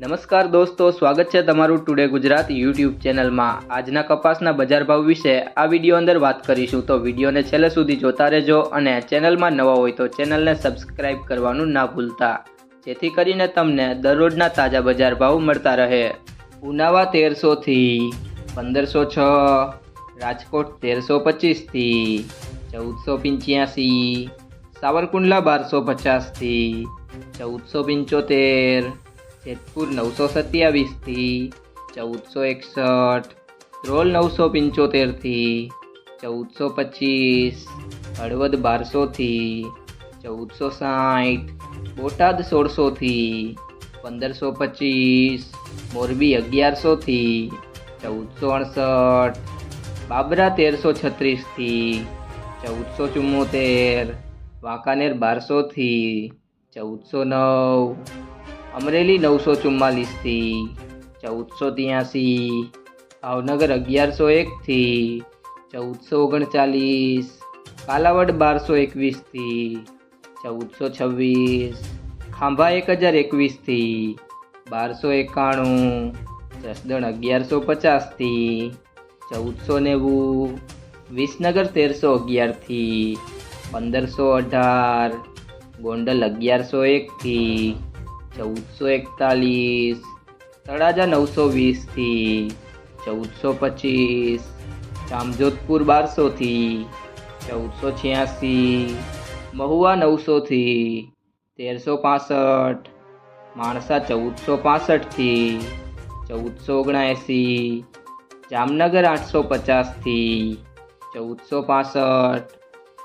નમસ્કાર દોસ્તો, સ્વાગત છે તમારું ટુડે ગુજરાત યુટ્યુબ ચેનલમાં. આજના કપાસના બજાર ભાવ વિશે આ વીડિયો અંદર વાત કરીશું. તો વિડીયોને છેલ્લે સુધી જોતા રહેજો અને ચેનલમાં નવા હોય તો ચેનલને સબસ્ક્રાઇબ કરવાનું ના ભૂલતા. જેથી કરીને તમને દરરોજના તાજા બજાર ભાવ મળતા રહે. ઉનાવા તેરસોથી પંદરસો છ, રાજકોટ તેરસો પચીસથી ચૌદસો પંચ્યાસી, સાવરકુંડલા બારસો પચાસથી ચૌદસો પંચોતેર જેતપુર નવસો સત્યાવીસથી, ચૌદસો એકસઠ ધ્રોલ નવસો પંચોતેરથી, ચૌદસો પચીસ, હળવદ બારસોથી, ચૌદસો સાઠ, બોટાદ સોળસોથી, પંદરસો પચીસ, મોરબી અગિયારસોથી, ચૌદસો અડસઠ, બાબરા તેરસો છત્રીસથી, ચૌદસો ચુમ્મોતેર, વાંકાનેર બારસોથી, ચૌદસો નવ અમરેલી નવસો ચુમ્માલીસથી, ચૌદસો ત્યાંસી, ભાવનગર અગિયારસો એકથી, ચૌદસો ઓગણચાલીસ, કાલાવડ બારસો એકવીસથી, ચૌદસો છવ્વીસ, ખાંભા એક હજાર એકવીસથી, બારસો એકાણું, જસદણ અગિયારસો પચાસથી, ચૌદસો નેવું, વિસનગર તેરસો અગિયારથી, પંદરસો અઢાર, ગોંડલ અગિયારસો એકથી ચૌદસો એકતાલીસ તળાજા નવસો વીસથી ચૌદસો પચીસ, જામજોધપુર બારસોથી ચૌદસો છ્યાસી, મહુવા નવસોથી તેરસો પાસઠ, માણસા ચૌદસો પાસઠથી ચૌદસો ઓગણએંસી, જામનગર આઠસો પચાસથી ચૌદસો પાસઠ